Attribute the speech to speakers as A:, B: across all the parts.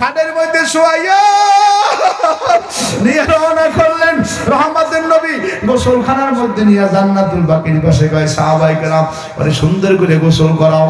A: খাটের মধ্যে নিয়ে রওনা করলেন রহমাতের নবী। গোসলখানার মধ্যে নিয়ে জান্নাতুল বাকির পাশে কয় সাহাবাই সুন্দর করে গোসল করাও।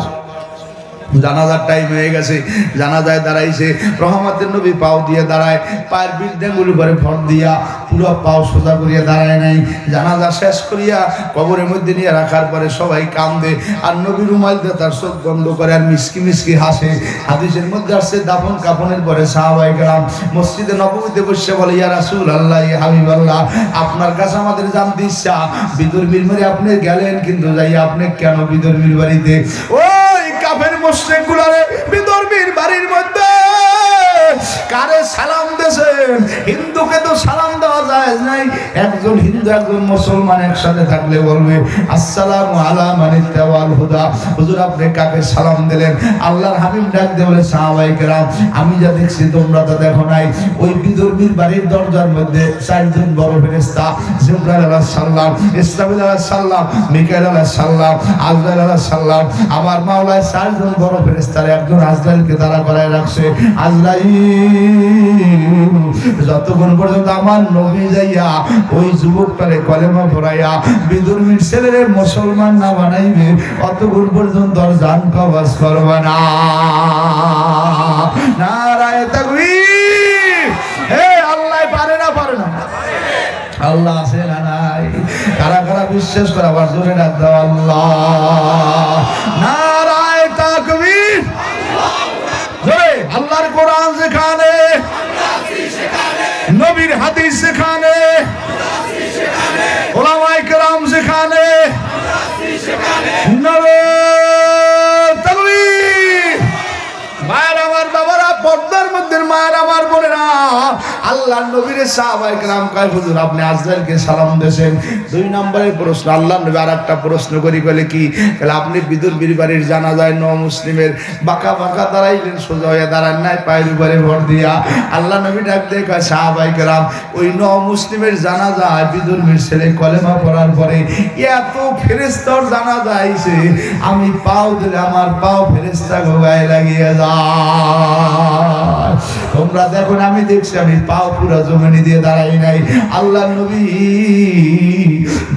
A: জানাজার টাইম হয়ে গেছে, জানাজায় দাঁড়াইছে, রহমতের নবী পাও দিয়ে দাঁড়ায়, পায়ের বিল্ডিংগুলি করে ভর দিয়া, পুরো পাও সোজা করিয়া দাঁড়ায় নাই। জানাজা শেষ করিয়া কবরের মধ্যে নিয়ে রাখার পরে সবাই কান্দে, আর নবী রুমাল দিয়ে তার চোখ বন্ধ করে আর মিসকি মিসকি হাসে। হাদিসের মধ্যে আসছে, দাফন কাফনের পরে সাহাবাই গেলাম মসজিদে নবমীতে বসে বলে, ইয়া রাসূল আল্লাহ ইয়া হাবিব আল্লাহ আপনার কাছে আমাদের জানতে ইচ্ছা, বিদুর মেরে আপনি গেলেন, কিন্তু যাই আপনি কেন বিদর্মীর বাড়িতে? ওই কাফের মুশরিক গুলারে বিদর্মীর বাড়ির মধ্যে কারে সালাম দেছেন হিন্দুকে তো সালাম দেওয়া যায় নাই। একজন হিন্দু, একজন মুসলমান একসাথে থাকলে বলবে, আসসালামু আলা মানি তাওয়াল হুদা। হুজুর, আপনি কাকে সালাম দিলেন? আল্লাহর হাবিব ডাক দিয়ে বলে সাহাবাই কেরাম, আমি যা দেখছি তোমরা তো দেখো নাই। ওই বিদর্মীর বাড়ির দরজার মধ্যে চারজন বড় ফেরেস্তা জিব্রাইল আলাইহিস সালাম ইসরাফিল আলাইহিস সালাম, মিকাইল আলাইহিস সালাম, আজরাইল আলাইহিস সালাম, আমার মাওলায় চারজন বড় ফেরেস্তার একজন আজরাইলকে দাঁড়া করায় রাখছে। আজরাইল যতক্ষণ পর্যন্ত আমার নবী যাইয়া ওই যুবকটারে কলেমা পড়াইয়া বিদুর্মীর ছেলেরে মুসলমান না বানাইবে, অতক্ষণ পর্যন্ত আর জান কবাস করবে না। আল্লাহ না না। আছে না নাই? কারা কারা বিশ্বাস করে? আবার জোরে দাও, আল্লাহ। নারায় আল্লাহ নবীর আপনি সালাম দুই নম্বরের প্রশ্ন, আল্লাহ প্রশ্ন করি কি, তাহলে আপনি বাড়ির জানা যায় ন মুসলিমের বাঁকা বাঁকা সোজা দাঁড়ান ভর দিয়া। আল্লাহ ওই ন মুসলিমের জানা যায় পরে এত ফেরেস্তর জানা আমি পাও দিলে আমার পাও ফেরেস্তা গোগায় লাগিয়ে যা তোমরা দেখুন, আমি দেখছি, আমি পাও পুরা জমিনি দিয়ে দাঁড়াই নাই। আল্লাহ নবী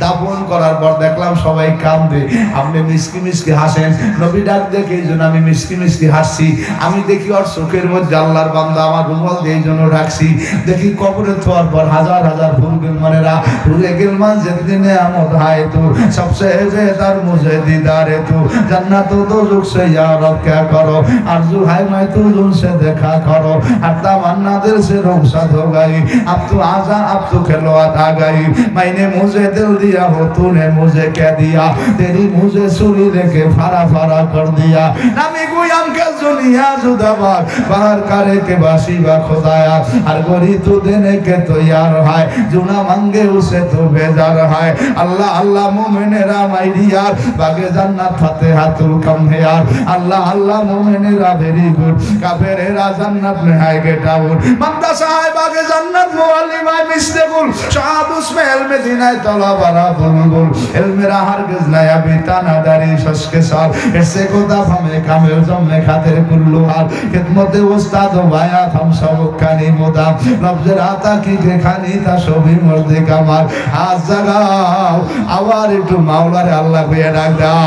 A: দাপন করার পর দেখলাম সবাই কান্দে। আপনি মিসকি মিসকি হাসেন। নবী ডাক দেখে, এই জন্য আমি মিসকি মিসকি হাসছি। আমি দেখি ওর চোখের মধ্যে আল্লাহর বান্দা, আমার রুমল দিয়ে এই জন্য রাখছি। দেখি কবরে থার পর হাজার হাজার ফুল গেলমানেরা রুলে গেলমান যেদিন আমদ হায় তো সবচেয়ে যে তার মুঝে দিদারে তো। জান্নাত তো যোগ সে রক্ষা করো? আর জু হাই মাই তু সে দেখা করো। আর তা মান্নাদের সে রোগ সাধক होगाई अब तो आजा अब तो खिलौत आ गई मैंने मुझे दिल दिया हो तूने मुझे कह दिया तेरी मुझे सुरी लेके फारा फारा कर दिया नामी गुयाम के दुनिया जुदाबाग बाहर करे के बासी बा खुदाया हर गोरी तू देने के तो है जुना मांगे उसे तो बेजार है अल्लाह अल्लाह मोमिनेरा माइरी यार बागे जन्नत फतेहा कम है यार अल्लाह अल्लाह मोमिनेरा वेरी गुड काफेरेरा जन्नत में है गेट आउट ममता साहेब आगे বাগানে জান্নাত মুআল্লিম মুআল্লিমায় মিসতেকুল শাহাদ উসমাইল মদিনায় তলাবারা বুলবুল ইলমেরা হারগিজ নায়া বিতানা দারি শশকে সাল। এসে গোদা ফামে কামেল জমে খাতের কুল্লু হাল। খেদমতে উস্তাদ ভায়া থাম সবখানি মোদা। নবজের আতা কি যেখানি তা সবই মর্দে কামার হাত জাগাও আবার একটু মাওলারে আল্লাহ কইয়া ডাক দাও।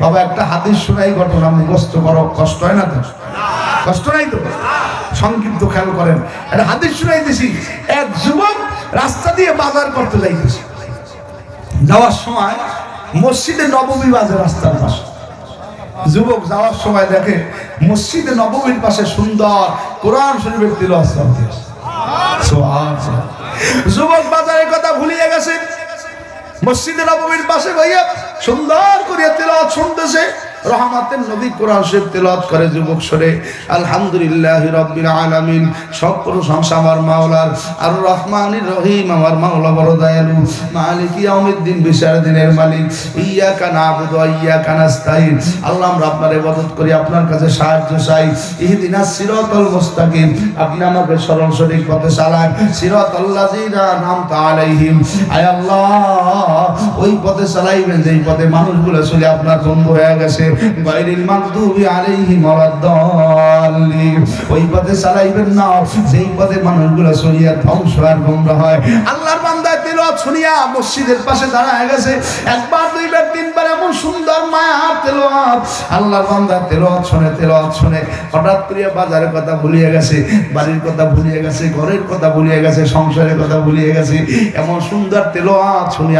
A: বাবা, একটা হাদিস শোনাই ঘটনা, মুখস্থ করো। কষ্ট হয় না কষ্ট নাই তো? সংক্ষিপ্ত খেয়াল করেন। একটা হাদিস শুনাইতেছি, এক যুবক রাস্তা দিয়ে বাজার করতে যাইতেছে। যাওয়ার সময় মসজিদে নবমী বাজে রাস্তার পাশে। যুবক যাওয়ার সময় দেখে মসজিদে নবমীর পাশে সুন্দর কোরআন শরীফের সুবহানাল্লাহ। যুবক বাজারের কথা ভুলিয়ে গেছে। মসজিদে নবমীর পাশে ভাইয়া সুন্দর করিয়া তেলাওয়াত শুনতেছে। রহমাতের নবী কোরআন শরীফ তেলাওয়াত করে যুবক সরে। আলহামদুলিল্লাহ রাব্বিল আলামিন। সব প্রশংসা আমার মাওলার। আর রহমানির রহিম আমার মাওলা বড় দয়ালু। মালিক ইয়াউমিদ্দিন বিচার দিনের মালিক। ইয়াকা নাবুদু ওয়া ইয়াকা নাস্তাইন আল্লাহ আমরা আপনার ইবাদত করি, আপনার কাছে সাহায্য চাই। ইহদিনাস সিরাতাল মুস্তাকিম। আপনি আমাকে সরল সঠিক পথে চালান। সিরাতাল লাযিনা আনআমতা আলাইহিম। আয় আল্লাহ, ওই পথে চালাইবেন, যেই পথে মানুষগুলো চলে আপনার বন্ধু হয়ে গেছে। গায়রিল মাগদুবি আলাইহিম ওয়ালাদ-দাল্লিন ওই পথে চালাইবেন না, যেই পথে মানুষগুলো সরিয়া ধ্বংস আর গোমরা হয়। আল্লাহর বান্দা তেলাওয়াত শুনিয়া মসজিদের পাশে দাঁড়ায় গেছে। একবার দুইবার তিনবার এমন সুন্দর মায়ার আল্লাহর বান্দা তেলাওয়াত শুনে হঠাৎ করে বাজারের কথা ভুলিয়ে গেছে, বাড়ির কথা ভুলিয়ে গেছে, ঘরের কথা ভুলিয়ে গেছে, সংসারের কথা ভুলিয়ে গেছে। এমন সুন্দর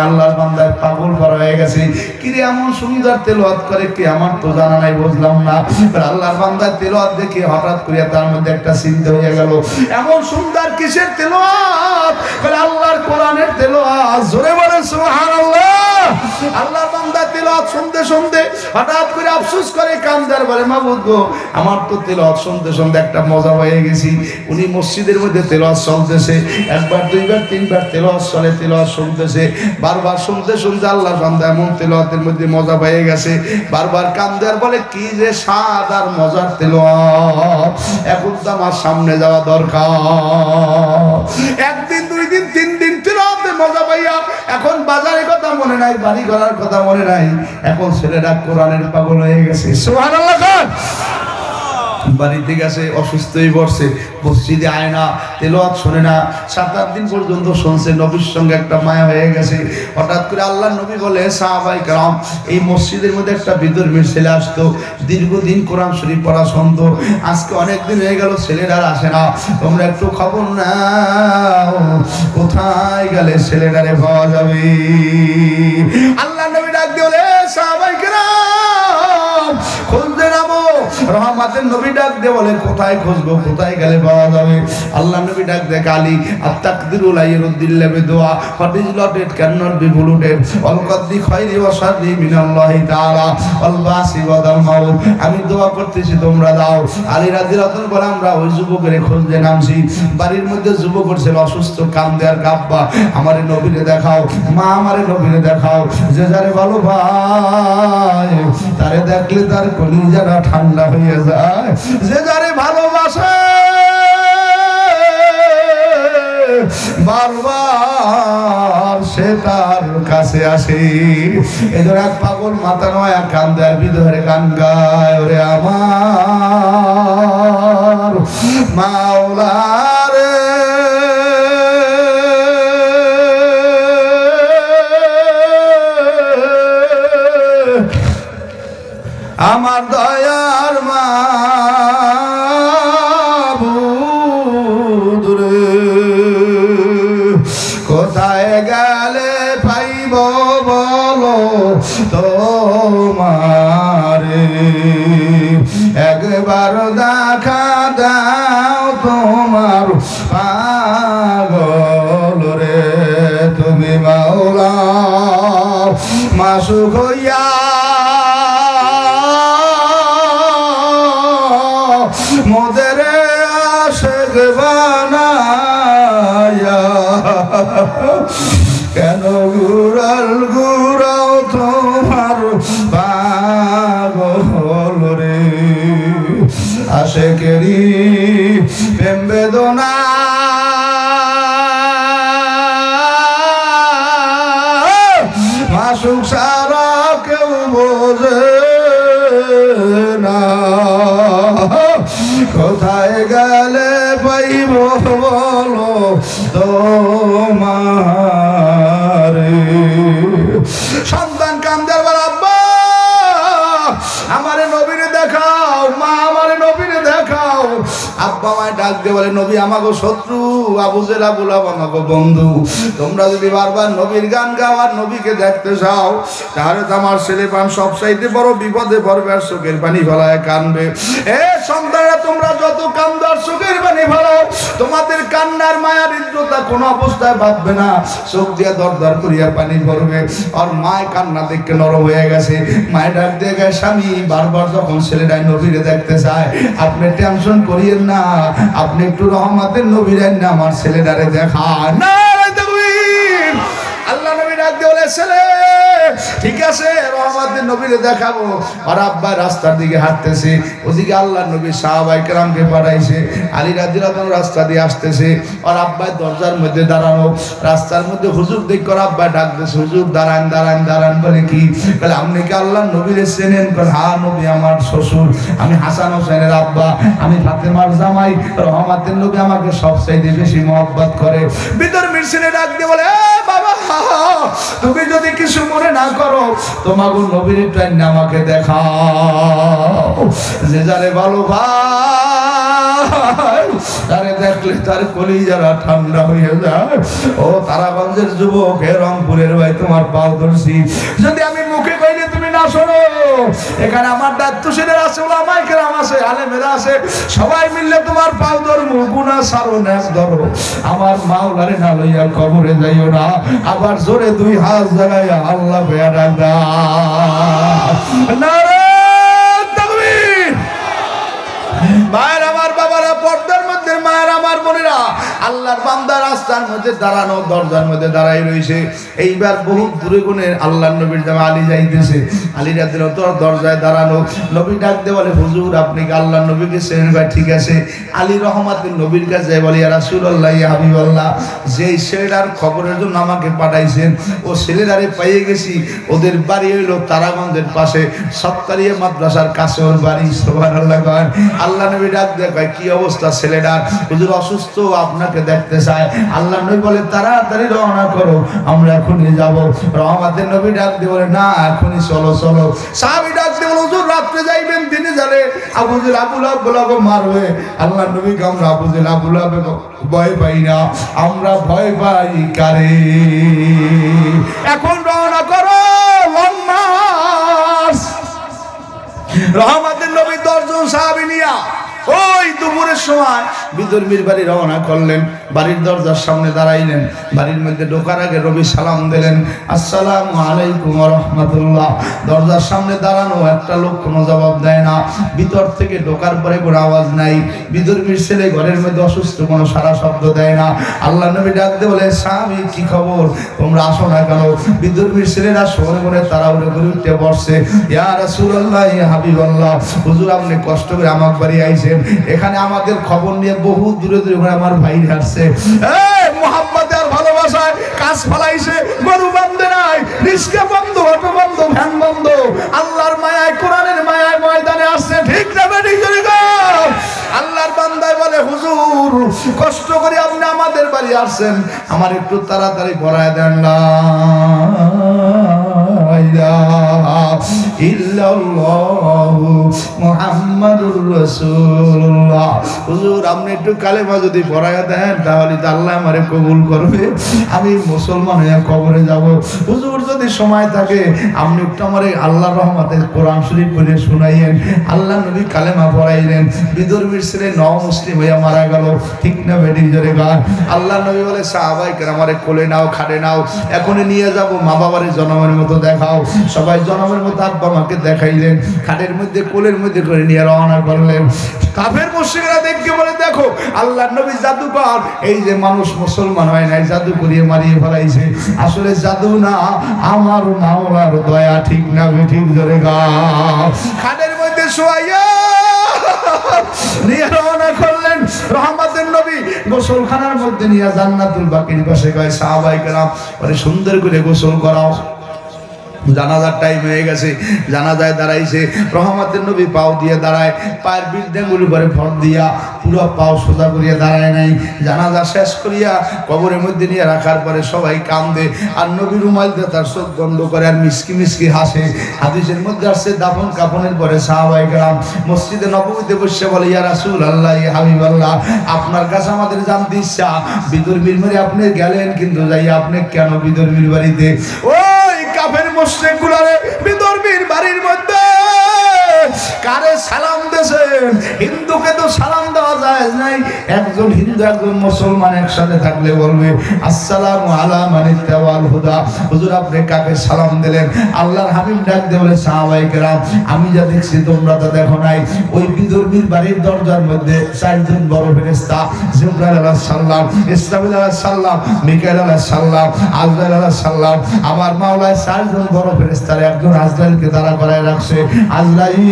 A: আল্লাহর বান্দায় পাগল হয়ে গেছে। কিরে এমন সুন্দর তেলাওয়াত করে কি? আমার তো জানা নাই, বুঝলাম না। আল্লাহর বান্দার তেলাওয়াত দেখে হঠাৎ করে তার মধ্যে একটা চিন্তা হয়ে গেল। এমন সুন্দর কিসের তেলাওয়াত বলে আল্লাহর কোরআনের তেলাওয়াত জোরে বলে আল্লাহর বান্দা তেলাওয়াত শুনতে শুনতে হঠাৎ করে আফসোস করে কামদার বলে, মাবুদ গো, আমার তো তেলাওয়াত শুনতে শুনতে একটা মজা হয়ে গেছি। উনি মসজিদের মধ্যে তেলাওয়াত চলতেছে, একবার, দুইবার, তিনবার তেলাওয়াত চলে, তেলাওয়াত শুনতেছে। বারবার শুনতে শুনতে আল্লাহর বান্দা এমন তেলাওয়াতের মধ্যে মজা পেয়ে গেছে। বারবার কামদার বলে, কি যে স্বাদ আর মজার তেলাওয়াত, এখন তো আমার সামনে যাওয়া দরকার। একদিন, দুই দিন, তিন মজা পাইয়া, এখন বাজারের কথা মনে নাই বাড়ি করার কথা মনে নাই। এখন ছেলেরা কোরআনের পাগল হয়ে গেছে। সোহান বাড়িতে গেছে অসুস্থ হয়ে পড়ছে, মসজিদে আয় না তেলোয়াত শোনে না। সাত, আট দিন পর্যন্ত শুনছে, নবীর সঙ্গে একটা মায়া হয়ে গেছে। হঠাৎ করে আল্লাহ নবী বলে, সাহাবাই কালাম এই মসজিদের মধ্যে একটা বিধর্মীর ছেলে আসতো। দীর্ঘদিন কোরআন শরীফ পড়া শুনতো। আজকে অনেক দিন হয়ে গেল ছেলেরা আসে না। তোমরা একটু খবর না কোথায় গেলে ছেলেটারে পাওয়া যাবে? আল্লাহ নবী ডাক দিয়ে বলে, সাহাবাই কালাম রহমাতের নবী ডাক দিয়ে বলে, কোথায় খুঁজবো? কোথায় গেলে পাওয়া যাবে? আল্লাহ নবী ডাক দেখ আলী আর তাকদিরুল আইরুদ্দিল্লাহ দোয়া what is it can not be polluted all কদ্দি খয়রি ওয়া শাররি মিনাল্লাহি তাআলা অল বাসি ওয়া দাল মাউত, আমি দোয়া করতেছি, তোমরা দাও। আলী রাদিয়াল্লাহু বলে, আমরা ওই যুবকের খুঁজতে নামছি। বাড়ির মধ্যে যুবক ছিল অসুস্থ, কান্দে আর কাব্বা আমারে নবীরে দেখাও, মা আমারে নবীরে দেখাও, যে যারে ভালো ভাই তারে দেখলে তার কলিজাটা ঠান্ডা হয়ে যায়। যে যারে ভালোবাসে, বারবার সে তার কাছে আসে। এদের এক পাগল মাথা নয়, এক কান দেয় বিধরে গান গায়, ওরে আমার মাওলারে আমার দয়ার মাবুদরে কোথায় গেলে পাইব বলো তোমারে? একবার দেখা দাও তোমার পাগল রে। তুমি মাওলা, মাসুক হইয়া আশেক বানায়া আব্বা মায় ডাক দিয়ে বলে নবী আমাগো শত্রু। আর দেখতে তোমাদের কান্নার মায়ার কোনো অবস্থায় ভাববে না। চোখ দিয়ে করিয়া পানি আর মায় কান্না দেখে নরম হয়ে গেছে। মায়ের ডাক দিয়ে গেছে স্বামী, বারবার যখন ছেলেটাই নবীরে দেখতে চায়, আপনি টেনশন করিয়েন না। আপনি একটু রহমাতের নবীর না আমার ছেলেটারে দেখা। না আল্লাহ নবী ডাক দিয়ে বলে ছেলে ঠিক আছে রহমাতের নবীরে দেখাবো। আর আব্বা রাস্তার দিকে হাঁটতেছে। ওদিকে আল্লাহ নবী সাহাবাই কেরামকে পাঠাইছে। আলী রাজিরাত রাস্তা দিয়ে আসতেছে। আর আব্বাই দরজার মধ্যে দাঁড়ানো। রাস্তার মধ্যে হুজুর দেখ করে আব্বা ডাকতেছে, হুজুর, দাঁড়ান দাঁড়ান দাঁড়ান। বলে কি? বলে, আপনি কি আল্লাহ নবীরে চেনেন? হা, নবী আমার শ্বশুর। আমি হাসান হোসেনের আব্বা। আমি ফাতেমার জামাই। রহমাতের নবী আমাকে সবচাইতে বেশি মহব্বত করে। ভিতর মিরসিনে ডাক দিয়ে বলে "এ বাবা তুমি যদি কিছু মনে না করো তোমাকে নবীর টাইম আমাকে দেখাও। যে যারে ভালো তারে দেখলে তার কলি যারা ঠান্ডা হয়ে যায়। ও তারাগঞ্জের যুবক, হে রংপুরের ভাই, তোমার পাও যদি আমি মুখে কইলে শোনো। এখানে আমার আছে আছে সবাই মিললে তোমার পাও সারো ন্যাস ধরো। আমার মাওলারে না কবরে যাইও না। আবার জোরে দুই হাত জাগাইয়া আল্লাহ তাকবীর। মায়ের আমার বোনেরা, আল্লাহর বান্দা রাস্তার মধ্যে দাঁড়ানো, দরজার মধ্যে দাঁড়াই রয়েছে। এইবার বহু দূরে গুণে আল্লাহর নবীর জামা আলী যাইতেছে। আলী রাতের তোর দরজায় দাঁড়ানো। নবী বলে, হুজুর, আপনি কি আল্লাহর নবীকে ভাই ঠিক আছে? আলী নবীর কাছে বলে হাবিবাল্লাহ ছেলেটার খবরের জন্য আমাকে পাঠাইছেন, ও ছেলেটারে পাইয়ে গেছি। ওদের বাড়ি হইল তারাগঞ্জের পাশে সত্তারিয়া মাদ্রাসার কাছে ওর বাড়ি আল্লাহ নবী ডাক দেয় কি অবস্থা ছেলেটার? হুজুর অসুস্থ আপনাকে দেখতে চায়। আল্লাহ নবী বলে, তাড়াতাড়ি রওনা করো, আমরা এখনই যাব। রহমাতের নবী ডাক দিয়ে বলে, না, এখনই চলো চলো। সাহাবী ডাক দিয়ে বলে, হুজুর, রাত্রে যাইবেন দিনে যাবে আবুজুল আবুল আবুলাকে মারবে। আল্লাহ নবী কে আমরা আবুজুল আবুল ভয় পাই না। আমরা ভয় পাই কারে? এখন রওনা করো লং মার্চ রহমাতের নবী দশজন বাড়ির দরজার সামনে দাঁড়াইলেন। বাড়ির মধ্যে ঢোকার আগে রবি সালাম দিলেন। দরজার সামনে দাঁড়ানো একটা লোক কোনো জবাব দেয় না। ভিতর থেকে ঢোকার পরে কোনো আওয়াজ নাই। বিদর্মীর ছেলে ঘরের মধ্যে অসুস্থ, কোনো সারা শব্দ দেয় না। আল্লাহ নবী ডাক দিয়ে বলে, স্বামী, কি খবর? তোমরা আসো না কেন? বিদর্মীর ছেলেরা শহরে মনে তারা উঠে উঠতে বসছে। ইয়া রাসূলুল্লাহ হাবিবাল্লাহ, হুজুর, আপনি কষ্ট করে আমার বাড়ি আইছেন। এখানে আমাদের খবর নিয়ে বহু দূরে দূরে করে আমার ভাই আসছে। আল্লাহর বান্দায় বলে কষ্ট করে আপনি আমাদের বাড়ি আসছেন। আমার একটু তাড়াতাড়ি পড়ায় দেন না। মুহাম্মাদুর রাসূলুল্লাহ। হুজুর, আপনি একটু কালেমা যদি পড়ায় দেন, তাহলে আল্লাহ আমারে কবুল করবে। আমি মুসলমান হয়ে কবরে যাব। হুজুর, যদি সময় থাকে, আপনি একটু আমারে আল্লাহর রহমতে কোরআন শরীফ পড়ে শুনাইয়েন। আল্লাহ নবী কালেমা পড়াইলেন। বিদর্মীর ছেলে ন মুসলিম হইয়া মারা গেল। ঠিক না বেডির জোরে গান। আল্লাহ নবী বলে, সাহাবাই কেন আমারে কোলে নাও, খাটে নাও। এখনই নিয়ে যাব, মা বাবার জনমের মতো দেখাও। সবাই জনমের মতো আব্বা মাকে দেখাইলেন। খাটের মধ্যে কোলের মধ্যে করে নিয়ে রওনা করলেন। কাফের মুশরিকরা দেখকে বলে, দেখো, আল্লাহ নবী জাদুকর। এই যে মানুষ মুসলমান হয় নাই, জাদু করিয়ে মারিয়ে ফেলাইছে। আসলে জাদু না, আমার মাওলার দয়া ঠিক না ঠিক ধরে গা। খাটের মধ্যে শোয়াইয়া নিয়ে রওনা করলেন রহমতের নবী। গোসলখানার মধ্যে নিয়ে জান্নাতুল বাকির পাশে কয় সাহাবাই কেরাম। সুন্দর করে গোসল করাও। জানাজার টাইম হয়ে গেছে, জানাজায় দাঁড়াইছে, রহমতের নবী পাও দিয়ে দাঁড়ায়, পায়ের বিল্ডিংগুলি করে ভর দিয়া, পুরো পাও সোজা করিয়া দাঁড়ায় নাই। জানাজা শেষ করিয়া কবরের মধ্যে নিয়ে রাখার পরে সবাই কান্দে, আর নবী রুমাল দিয়ে তার চোখ বন্ধ করে আর মিসকি মিসকি হাসে। হাদিসের মধ্যে আসছে, দাফন কাফনের পরে সাহাবাই গ্রাম মসজিদে নবমীতে বসে বলে, ইয়া রাসূল আল্লাহ ইয়া হাবিব আল্লাহ আপনার কাছে আমাদের জানতে ইচ্ছা, বিদুর মেরে আপনি গেলেন, কিন্তু যাই আপনি কেন বিদর্মীর বাড়িতে ওই কাফের মুসলিম গুলারে বিদর্মীর বাড়ির মধ্যে কারে সালাম দেছেন হিন্দুকে তো সালাম দেওয়া জায়েজ নাই। একজন হিন্দু, একজন মুসলমান একসাথে থাকলে বলবে, আসসালামু আলা মানিত্তাওয়াল হুদা। হুজুর, আপনি কাকে সালাম দিলেন? আল্লাহর হাবিব ডাক দিয়ে বলে সাহাবাই কেরাম, আমি যা দেখছি তোমরা তো দেখো নাই। ওই বিদর্মীর বাড়ির দরজার মধ্যে চারজন বড় ফেরেস্তা জিব্রাইল আলাইহিস সালাম ইসরাফিল আলাইহিস সালাম, মিকাইল আলাইহিস সালাম, আজরাইল আলাইহিস সালাম, আমার মাওলায় চারজন বড় ফেরেস্তার একজন আজরাইলকে দাঁড়া করায় রাখছে। আজরাইল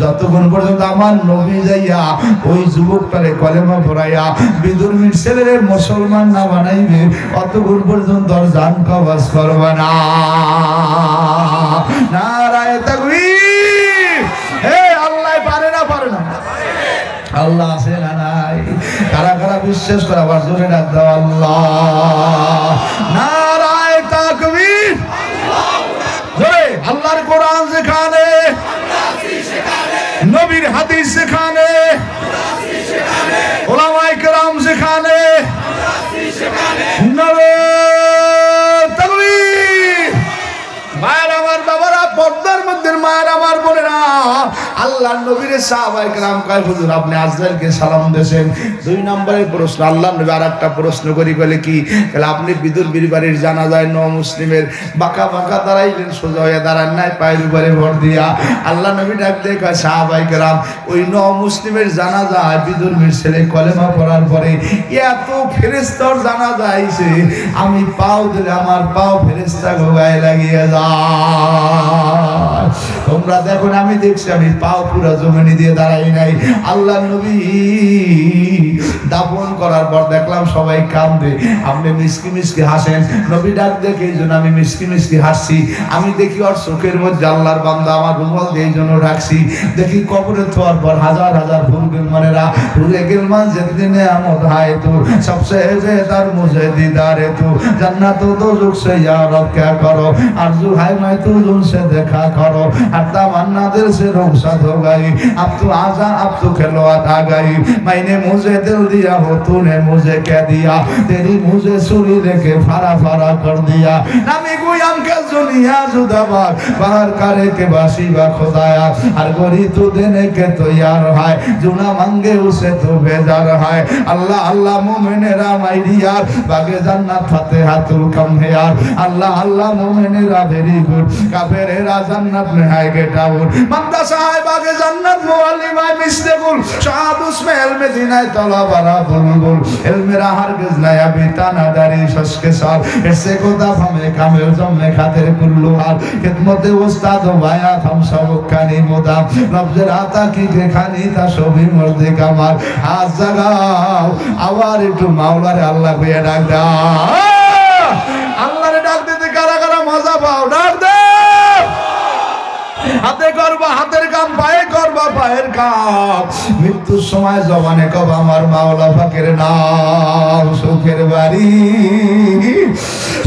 A: যতক্ষণ পর্যন্ত আমার নবী যাইয়া ওই কলেমা মুসলমান না বানাইবে, অতক্ষণ পর্যন্ত আর করবে না। আল্লাহ না না? আছে না নাই? কারা কারা বিশ্বাস করে? আবার জোরে ডাক দাও, আল্লাহ। নারায় তাকবীর জোরে আল্লাহর কোরআন যেখানে নবীর হাদিস যেখানে ওলামাই কেরাম যেখানে মায়ের আমার বাবারা পর্দার মধ্যে মায়ের আমার বোনেরা আল্লাহ নবীর সাহাবাহিক রাম কয়, হুজুর, আপনি আজরাইলকে সালাম দিয়েছেন। দুই নম্বরের প্রশ্ন, আল্লাহ নবী আর একটা প্রশ্ন করি, বলে কি, তাহলে আপনি বিদুর বীরবাড়ির জানা যায় ন মুসলিমের বাঁকা বাঁকা দাঁড়াইলেন, সোজা হয়ে দাঁড়ান নাই, পায়ের উপরে ভর দিয়া। আল্লাহ নবী ডাক দেখা সাহাবাহিক রাম ওই ন মুসলিমের জানা যায় বিদুর মির ছেলে কলেমা পড়ার পরে এত ফেরেস্তর জানা যাইছে আমি পাও ধরে আমার পাও ফেরেস্তা গোগায় লাগিয়ে যা তোমরা দেখুন, আমি দেখছি, আমি পা পাও পুরো জমিনি দিয়ে দাঁড়াই নাই। আল্লাহ নবী দাপন করার পর দেখলাম সবাই কান্দে। আপনি মিসকি মিসকি হাসেন। নবী ডাক দেখে, এই জন্য আমি মিসকি মিসকি হাসছি। আমি দেখি ওর চোখের মধ্যে আল্লাহর বান্দা আমার রুমল দিয়ে এই জন্য রাখছি। দেখি কবরে থার পর হাজার হাজার ফুল গেলমানেরা রুলে গেলমান যেদিনে আমদ হায় তো। সবসে যে তার মুজে দিদারে তো। জান্নাত তো যুগ সে রক্ষা করো? আর জু হাই মাই তু জুন সে দেখা করো। আর তা মান্নাদের সে রোগ সাধো গাই। আপ তো আজা, আপ তো খেলোয়াত আগাই। মাইনে মুজে দে दिल दिया हो तूने मुझे क्या दिया तेरी मुझे सुरी लेके फारा फारा कर दिया নামি গুয়াম কে দুনিয়া जुदाबार बाहर करे के बासी बा खुदाया हर गोरी तू देने के तो यार है जो ना मांगे उसे तो बेजार है अल्लाह अल्लाह मोमिनेरा माइडियार बागे জান্নাত ফাতিহাতুল কাম হে यार আল্লাহ আল্লাহ মোমেনেরা ভেরি গুড কাফেরেরা জান্নাত में है गेट आउट बंदा साहब आगे जन्नत मुअल्लिम है मिस्तेकुल शाद उसमें इल्म আবার একটু মাওলারে আল্লাহ কইয়া ডাক আল্লাহরে ডাক দিতে কারা কারা মজা পাও? ডাক দে! হাতে করব হাতের কাম পায়ে পায়ের কাপ। মৃত্যুর সময় জবানে কব আমার মাওলা ফাঁকের নাম সুখের বাড়ি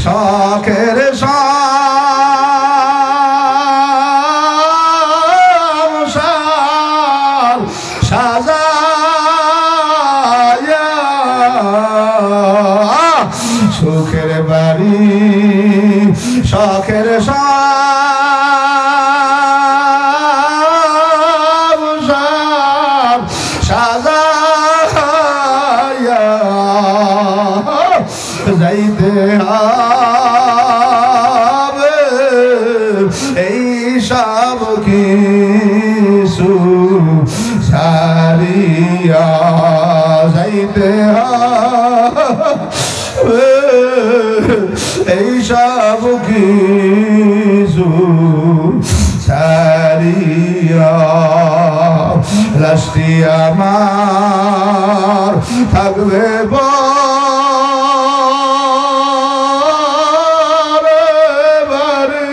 A: শখের সংসার লাস্টি আমার থাকবে বারে বারে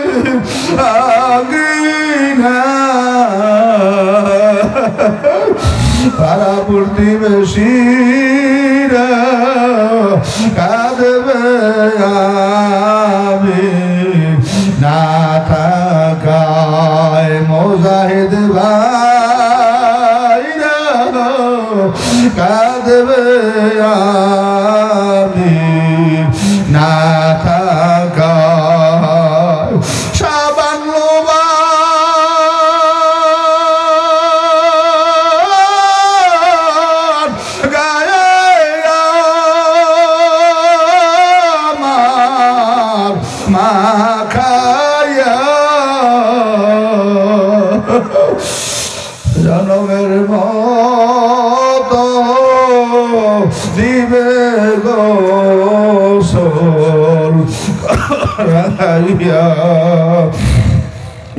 A: হারাইয়া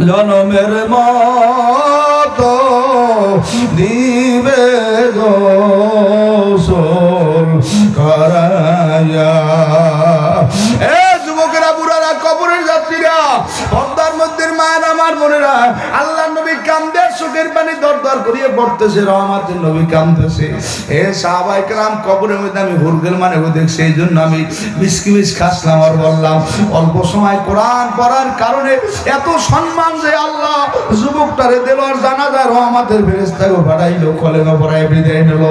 A: জনমের মত দিবে গোসল করাইয়া আমার বোনেরা আল্লাহ নবী কান্দে সুখের পানি দর দর করিয়ে পড়তেছে, রহমাতের নবী কান্দতেছে এ সাহাবাই কালাম কবরের মধ্যে আমি হুরগেল মানে দেখছি, এই জন্য আমি মিসকি মিস খাসলাম আর বললাম, অল্প সময় কোরআন পড়ার কারণে এত সম্মান যে আল্লাহ যুবকটারে দিল আর জানাজার রহমাতের ফেরেস্তাকে পাঠাইলো, কলেমা পড়াই বিদায় নিল।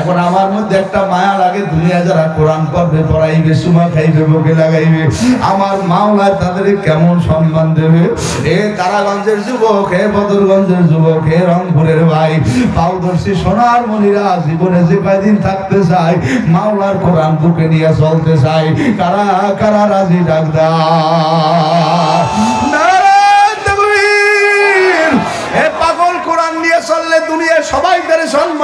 A: এখন আমার মধ্যে একটা মায়া লাগে, দুনিয়া যারা কোরআন পড়বে, পড়াইবে সুমা খাইবে, বুকে লাগাইবে, আমার মাওলায় তাদের কেমন সম্মান দেবে? এ তারাগঞ্জের যুবক, হে বদরগঞ্জের যুবক, হে রংপুরের ভাই। পাউদর্শী সোনার মনিরা জীবনে যে কয়দিন থাকতে চায়, মাওলার কোরআন বুকে নিয়ে চলতে চায়। কারা কারা রাজি ডাক্তার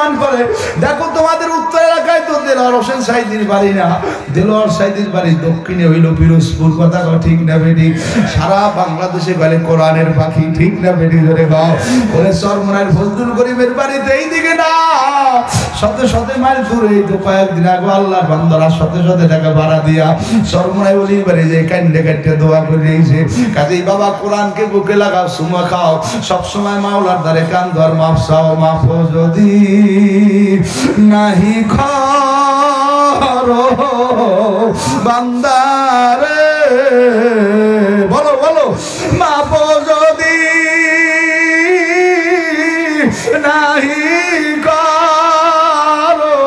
A: সম্মান করে, দেখো তোমাদের উত্তর এলাকায় তো দেলোয়ার হোসেন সাইদির বাড়ি না। দেলোয়ার সাইদির বাড়ি দক্ষিণে হইল পিরোজপুর, কথা ঠিক না বেটি? সারা বাংলাদেশে বলে কোরআনের পাখি, ঠিক না বেটি ধরে গাও ওরে ফজলুল বাড়িতে এই দিকে না। শত শত মাইল দূরে তো কয়েকদিন আগে আল্লাহর বান্দরা শত শত টাকা ভাড়া দিয়া সরমনায় বলি বাড়ি যে দোয়া করে দিয়েছে। কাজেই বাবা, কোরআনকে বুকে লাগাও, সুমা খাও। সবসময় মাওলার দ্বারে কান ধর, মাফ চাও, মাফ যদি। নাহি খর বান্দারে। বলো বলো। মাপ যদি নাহি করো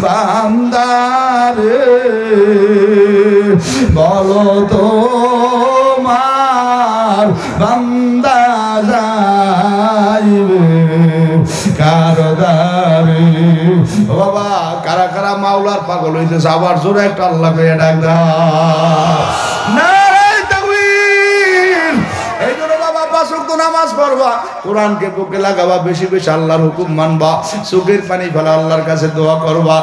A: বান্দারে বলো তো। বাবা, কারা কারা মাওলার পাগল হইতেছে? আবার জোরে একটা আল্লাহ পেয়ে ডাক নামাজ পড়বা। কোরআনকে বুকে লাগাবা, বেশি বেশি আল্লাহর হুকুম মানবা। চোখের পানি ফেলা আল্লাহর কাছে দোয়া করবা।